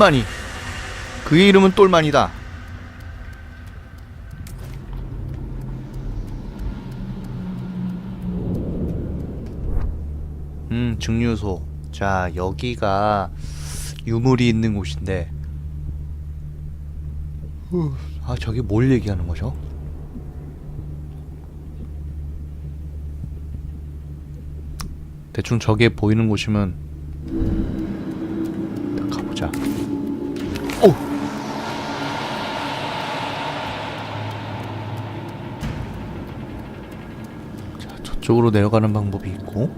똘마니. 그의 이름은 똘마니다. 음, 증류소. 자, 여기가 유물이 있는 곳인데. 후, 아, 저게 뭘 얘기하는 거죠? 대충 저게 보이는 곳이면 가보자. 오! 자, 저쪽으로 내려가는 방법이 있고.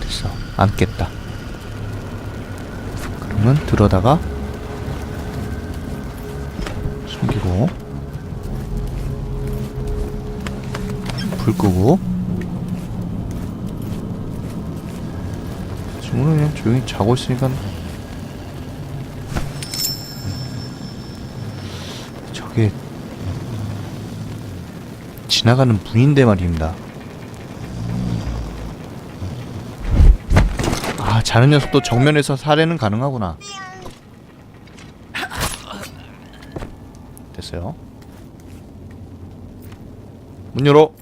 됐어. 안 깼다. 들어다가 숨기고 불 끄고 지금은 그냥 조용히 자고 있으니까 저게 지나가는 분인데 말입니다. 아, 자는 녀석도 정면에서 살해는 가능하구나. 됐어요. 문 열어.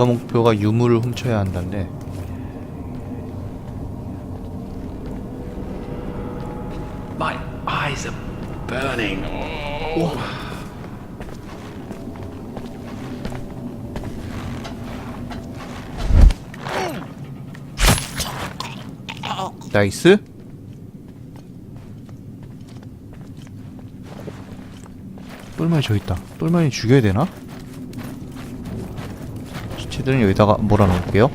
부가 목표가 유물을 훔쳐야 한다는데. My eyes are burning. 나이스. 똘마니 저기 있다. 똘마니 죽여야 되나? 시체들은 여기다가 몰아놓을게요.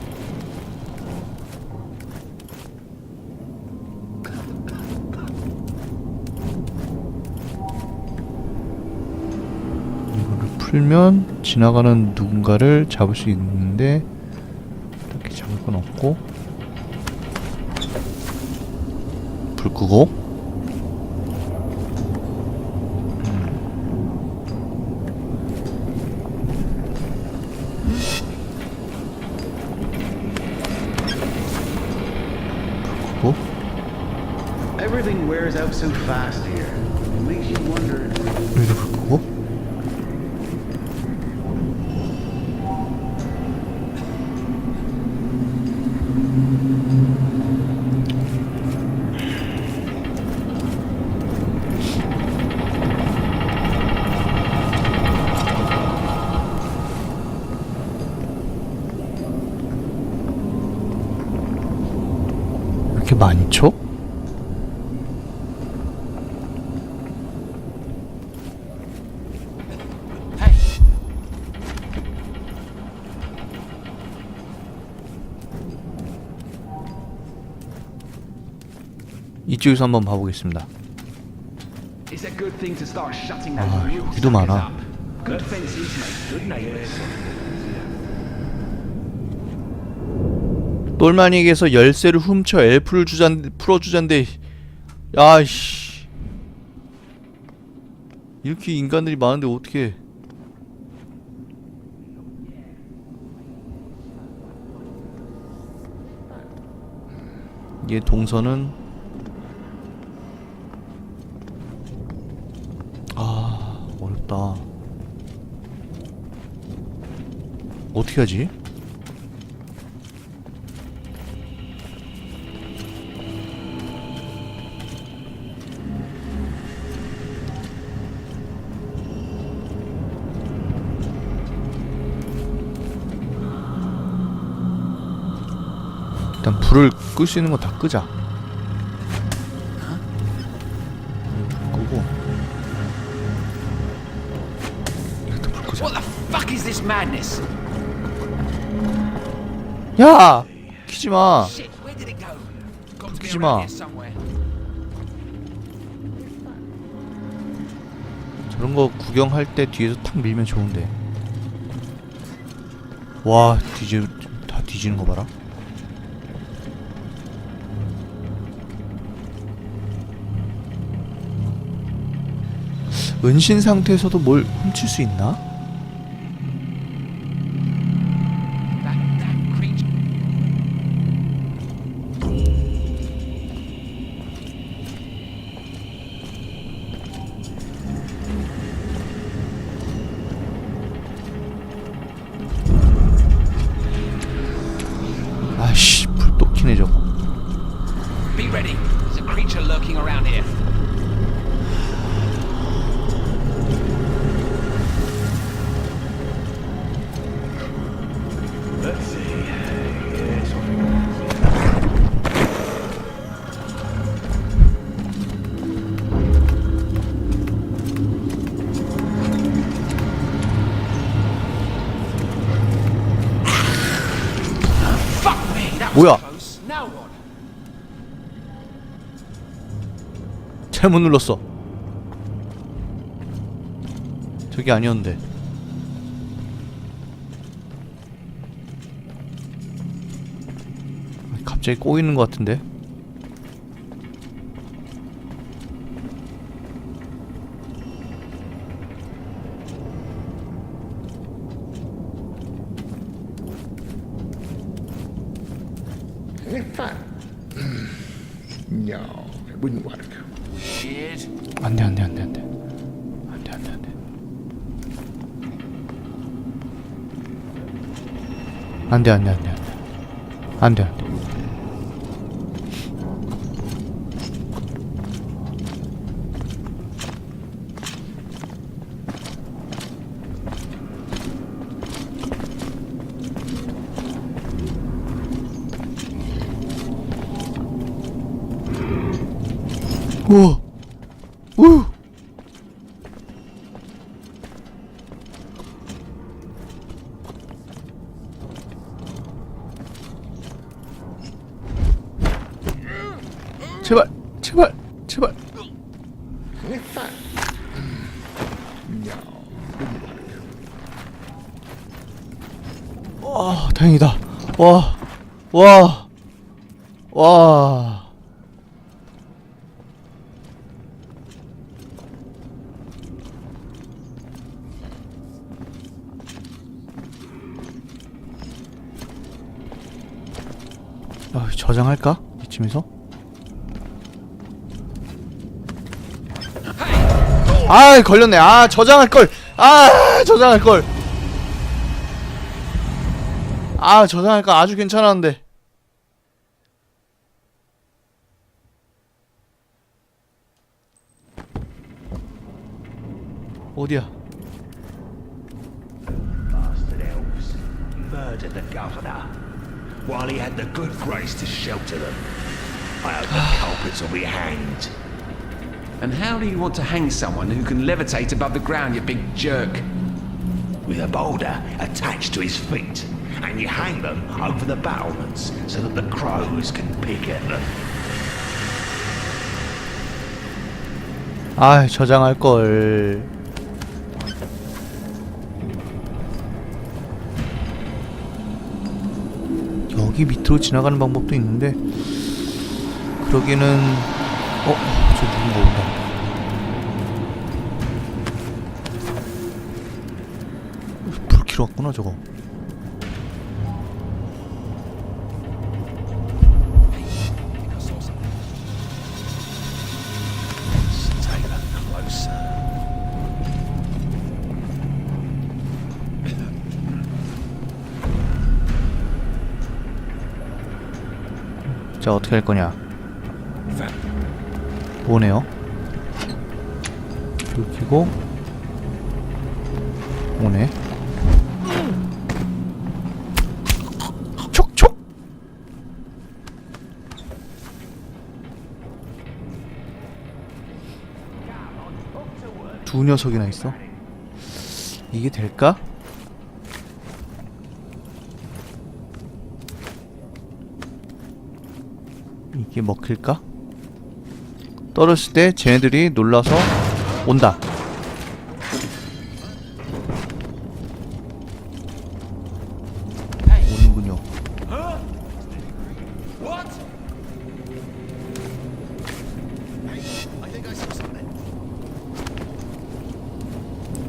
이거를 풀면 지나가는 누군가를 잡을 수 있는데 딱히 잡을 건 없고 불 끄고 cool. Everything wears out so fast here. It makes you wonder. Beautiful. 이쪽에서 한번 봐보겠습니다. 아, 여기도 많아. 똘마니에게서 열쇠를 훔쳐 엘프를 주잔 풀어주잔데 야씨 이렇게 인간들이 많은데 어떻게 얘 동선은 어렵다. 어떻게 하지? 일단 불을 끌 수 있는 거 다 끄자. 끄고. What the fuck is this madness? 야! 키지 마. Shit, where did it go? Got to be Ki지 around 마. here somewhere. 저런 거 구경할 때 뒤에서 탁 밀면 좋은데. 와, 뒤지 다 뒤지는 거 봐라. 은신 상태에서도 뭘 훔칠 수 있나? 잘못 눌렀어. 저게 아니었는데. 갑자기 꼬이는 것 같은데. No, it wouldn't work. Shit. 안돼 안돼 안돼 안돼 안돼 안돼 안돼 안돼 안돼 안돼 안돼 안돼 안돼 우와 우 제발 제발 제발. 와 다행이다 와 와와 와. 아, 저장할까? 이쯤에서? 아, 걸렸네. 아, 저장할 걸. 아, 저장할 걸. 아, 저장할 거 아주 괜찮았는데. 어디야? while he had the good grace to shelter them. I hope the culprits will be hanged. And how do you want to hang someone who can levitate above the ground, you big jerk? With a boulder attached to his feet, and you hang them over the battlements so that the crows can pick at them. 아, 저장할 걸. 여기 밑으로 지나가는 방법도 있는데 그러기는 어? 저 누군가 온다. 불 켜러 왔구나 저거. 자 어떻게 할 거냐? 보네요. 불 켜고 오네 촉촉 두 녀석이나 있어 이게 될까? 이게 먹힐까? 떨어졌을 때 쟤네들이 놀라서 온다. 오는군요.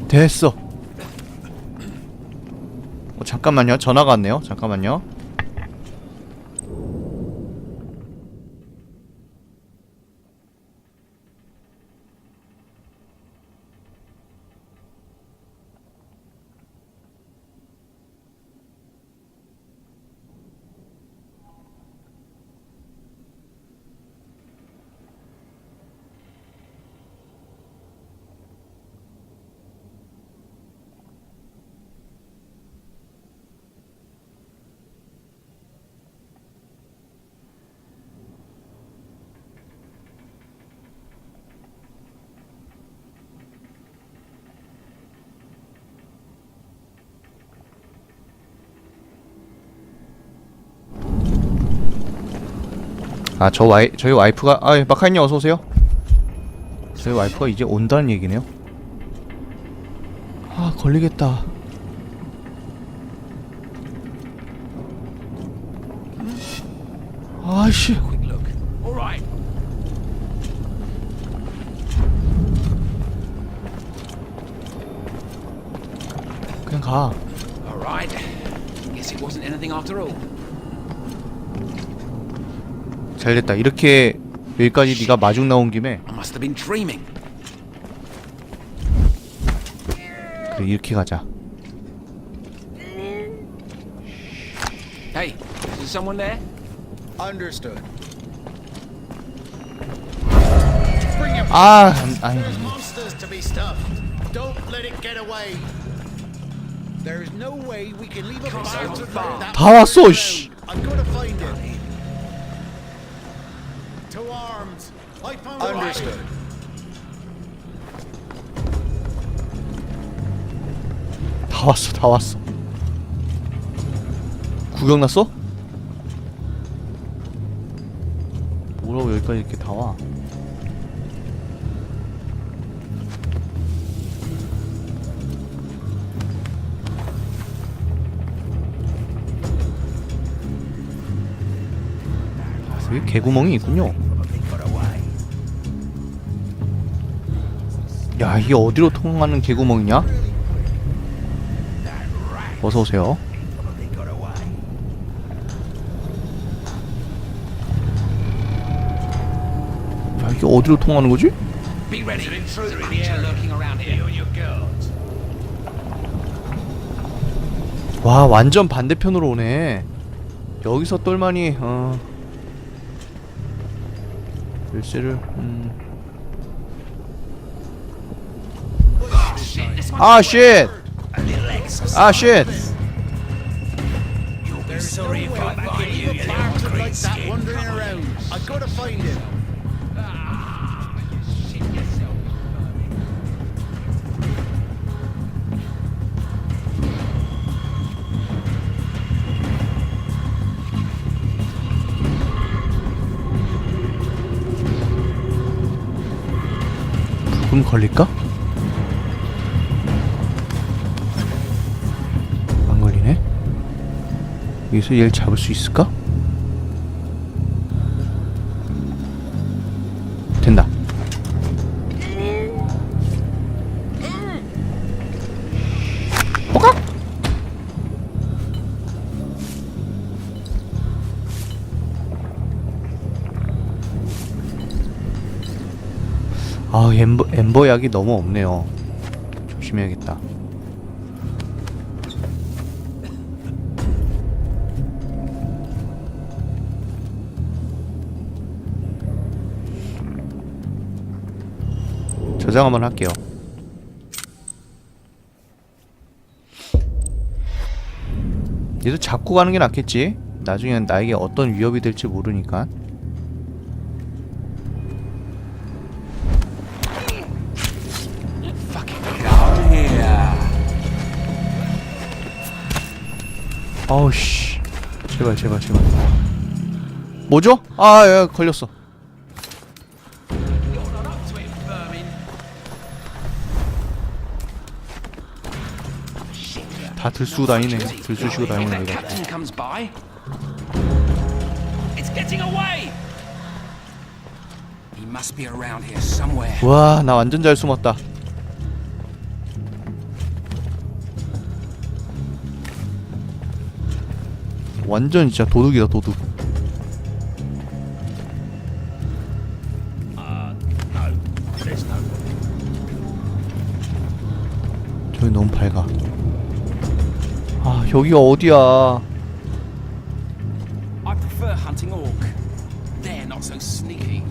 됐어. 어, 잠깐만요. 전화가 왔네요. 잠깐만요. 아, 저 와이 저희 와이프가 아, 마카이님 어서 오세요. 저희 와이프가 이제 온다는 얘기네요. 아, 걸리겠다. 아씨. 그냥 가. All right. Guess it wasn't anything after all. 잘 됐다. 이렇게 여기까지 네가 마중 나온 김에 I must have been dreaming. 그래 이렇게 가자. Hey, is someone there? Understood. 아, 아니. Monsters to be stuffed. Don't let it get away. There is no way we can leave a bastard like that. 다 왔어, 씨. I'm gonna find him. Arms. I found Understood. 다 왔어, 다 왔어. 구경 났어? 뭐라고 여기까지 이렇게 다 와? 아, 여기 개구멍이 있군요. 야, 이게 어디로 통하는 개구멍이냐? 어서 오세요. 야, 이게 어디로 통하는 거지? 와, 완전 반대편으로 오네. 여기서 똘마니 어 열쇠를 음. 아, 쉣. 아, 쉣. Sorry if I find you, you little Bastard like crease. that wandering around. I gotta find him. 부금 걸릴까? 여기서 얘를 잡을 수 있을까? 된다. 뽀각! 아, 엠버, 엠버 약이 너무 없네요. 조심해야겠다. 저장 한번 할게요. 얘도 잡고 가는 게 낫겠지? 나중에 나에게 어떤 위협이 될지 모르니까. 아우씨. 제발 제발 제발. 뭐죠? 아야 걸렸어. 들쑤고 다니네 들쑤시고 다니네 That 이거 captain comes by. It's getting away. He must be around here somewhere. 와나 완전 잘 숨었다 완전 진짜 도둑이다 도둑 저기 너무 밝아 아 여기가 어디야 I prefer hunting orc. They're not so sneaky.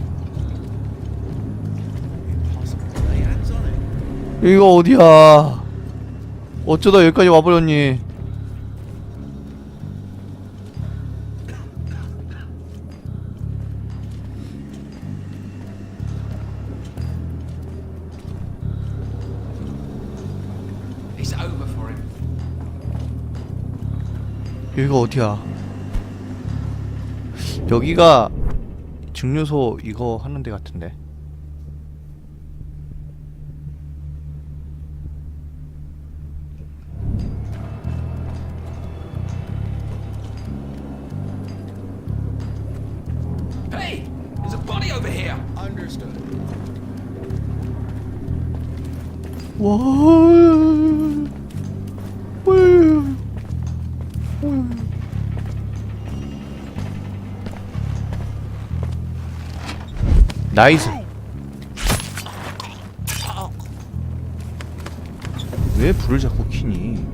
Impossible to lay hands on it. 여기가 어디야 어쩌다 여기까지 와버렸니 여기가 어디야 여기가 증류소 이거 하는 데 같은데 Hey, there's a body over here. Understood. 와. 나이스. 왜 불을 자꾸 켜니?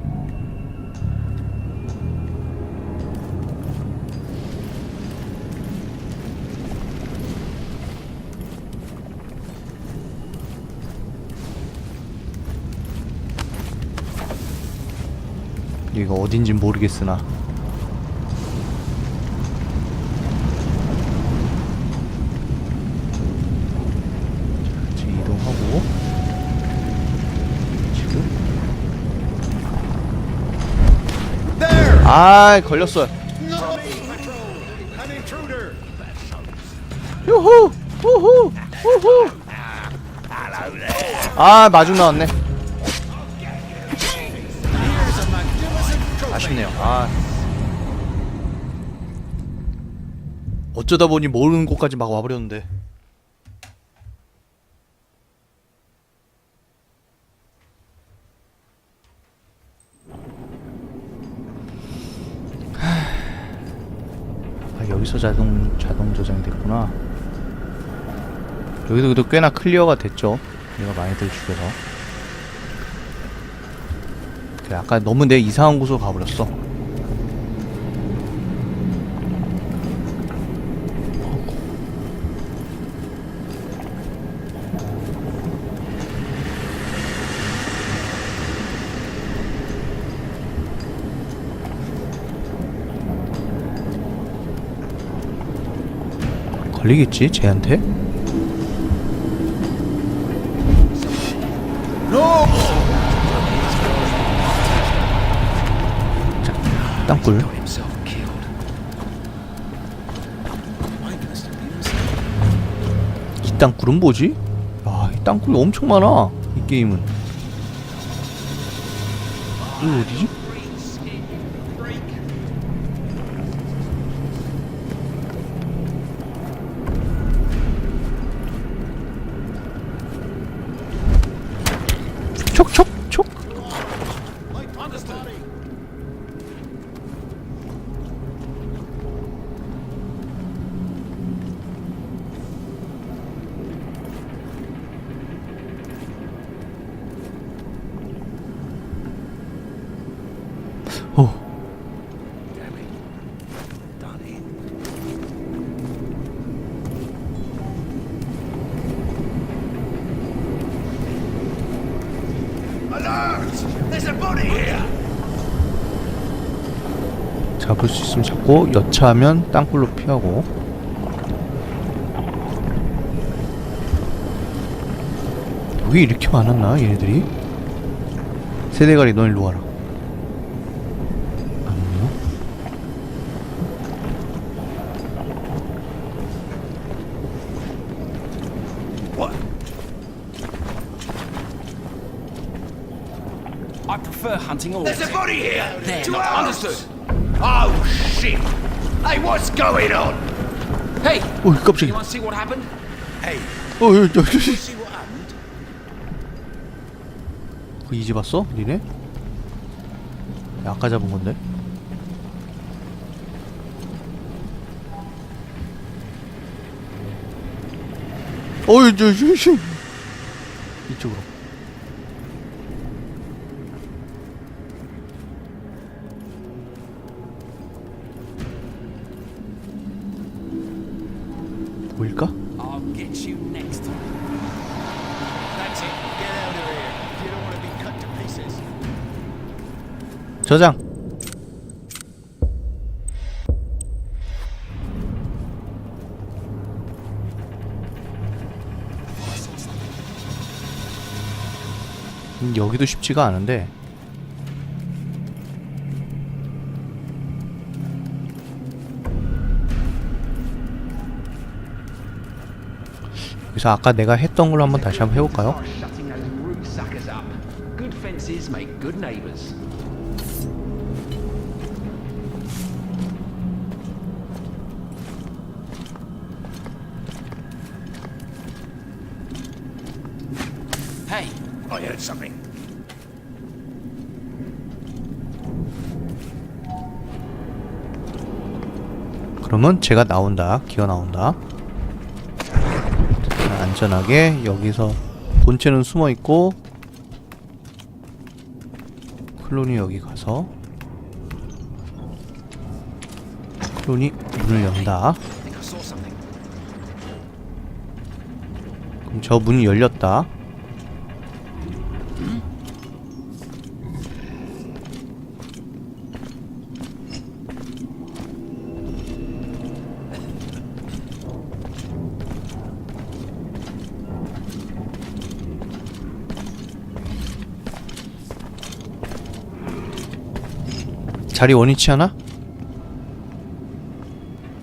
여기가 어딘진 모르겠으나 자, 이제 이동하고 지금 There! 아 걸렸어! 유후 후후 후후 아 마중 나왔네! 아쉽네요 아 어쩌다 보니 모르는 곳까지 막 와버렸는데 여기서 자동 자동 저장됐구나. 여기도 그래도 꽤나 클리어가 됐죠. 얘가 많이들 죽여서. 그래 아까 너무 내 이상한 곳으로 가버렸어 걸리겠지 쟤한테? No! 땅굴. 이 땅굴은 뭐지? 아, 이 땅굴이 엄청 많아. 이 게임은. 이거 어디지? 피하고 여차하면 땅굴로 피하고 왜 이렇게 많았나 얘네들이 세대가리 너 일로 와라 아니요 I prefer hunting all. There's a body here! There, not understood! Oh, shit! Hey, what's going on? Hey, 오 깜짝이야. you want to see what happened? Hey, 어, 여, 여, 여, see what happened? 그 이제 봤어? 니네? 야, 아까 잡은 건데. 어이, 저, 저, 저. 이쪽으로. 저장. 음, 여기도 쉽지가 않은데 그래서 아까 내가 했던 걸로 한번 다시 한번 해볼까요? Heard something. 그러면 제가 나온다. 기어 나온다. 자, 안전하게 여기서 본체는 숨어 있고 클론이 여기 가서 클론이 문을 연다. 그럼 저 문이 열렸다. 자리 원위치 하나?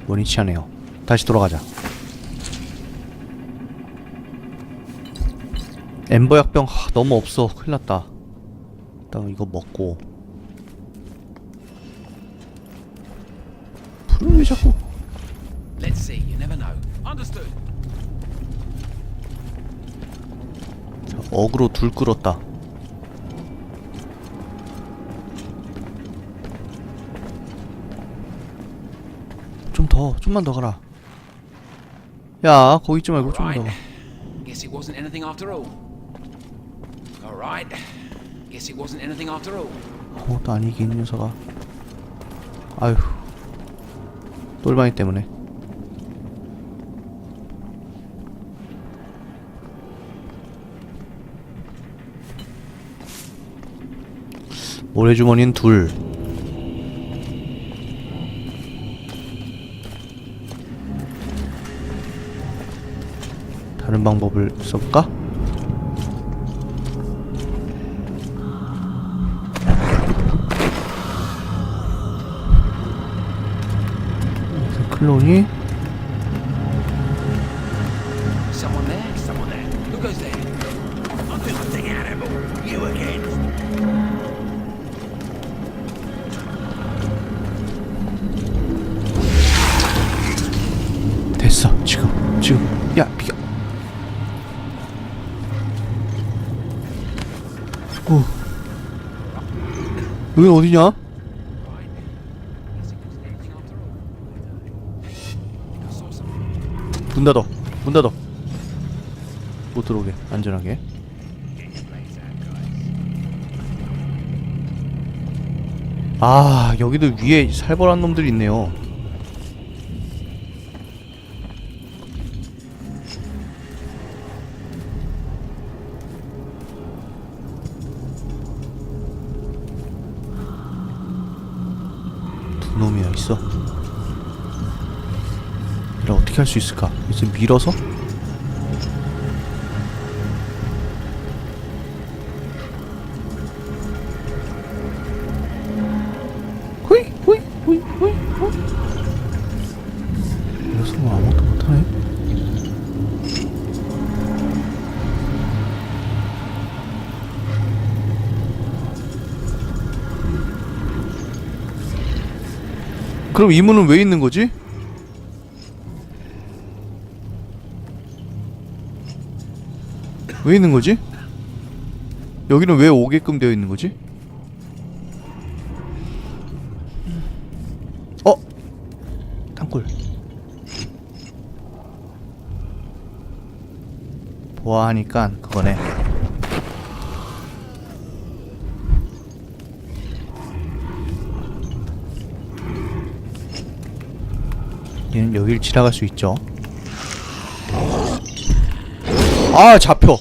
원위치 하네요. 다시 돌아가자. 엠버 약병 하, 너무 없어 큰일 났다 일단 이거 먹고 불을 왜 자꾸 Let's see, you never know. Understood. 자, 어그로 둘 끌었다 좀 더 좀만 더 가라 야 거기 있지 말고 좀만 더 가. Guess it wasn't anything after all. All right. Guess it wasn't anything after all. 아무것도 아니게 이 녀석아 아휴 똘바니 때문에 모래주머니는 둘 방법을 써볼까? 클론이 여기 어디냐? 문 닫어 문 닫어 못 들어오게. 안전하게. 아 여기도 위에 살벌한 놈들이 있네요 있어. 이걸 어떻게 할 수 있을까? 이제 밀어서? 그럼 이 문은 왜 있는 거지? 왜 있는 거지? 여기는 왜 오게끔 되어 있는 거지? 어? 땅굴 보아하니까 그거네 얘는 여기를 지나갈 수 있죠 아 잡혀.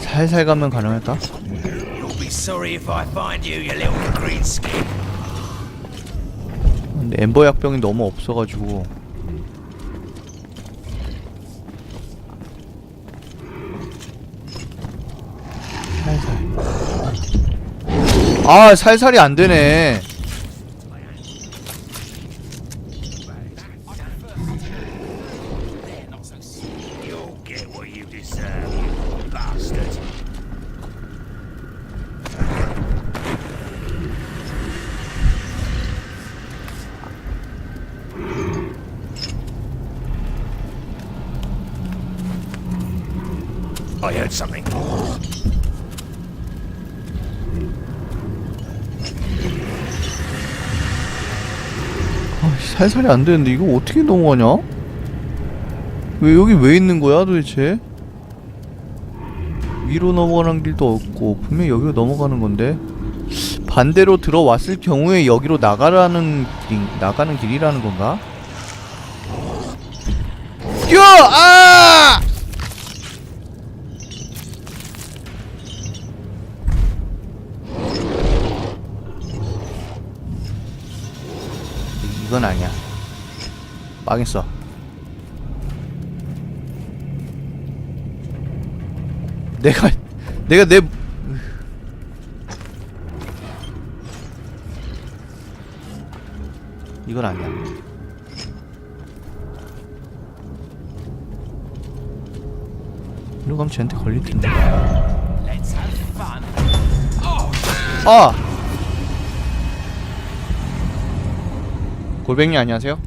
살살 가면 가능할까? You'll be sorry if I find you, you little green skin. 근데 엠버 약병이 너무 없어가지고. 살살. 아 살살이 안 되네 You'll get what you deserve, you bastard. I heard something. 아, 살살이 안 되는데 이거 어떻게 넘어가냐? 왜 여기 왜 있는 거야 도대체? 위로 넘어가는 길도 없고 분명 여기로 넘어가는 건데 반대로 들어왔을 경우에 여기로 나가라는 길 나가는 길이라는 건가? 뛰어! 아! 이건 아니야. 망했어. 내가 내가 내 이건 아니야. 이러고 가면 쟤한테 걸릴 텐데. 아! 골뱅이 안녕하세요.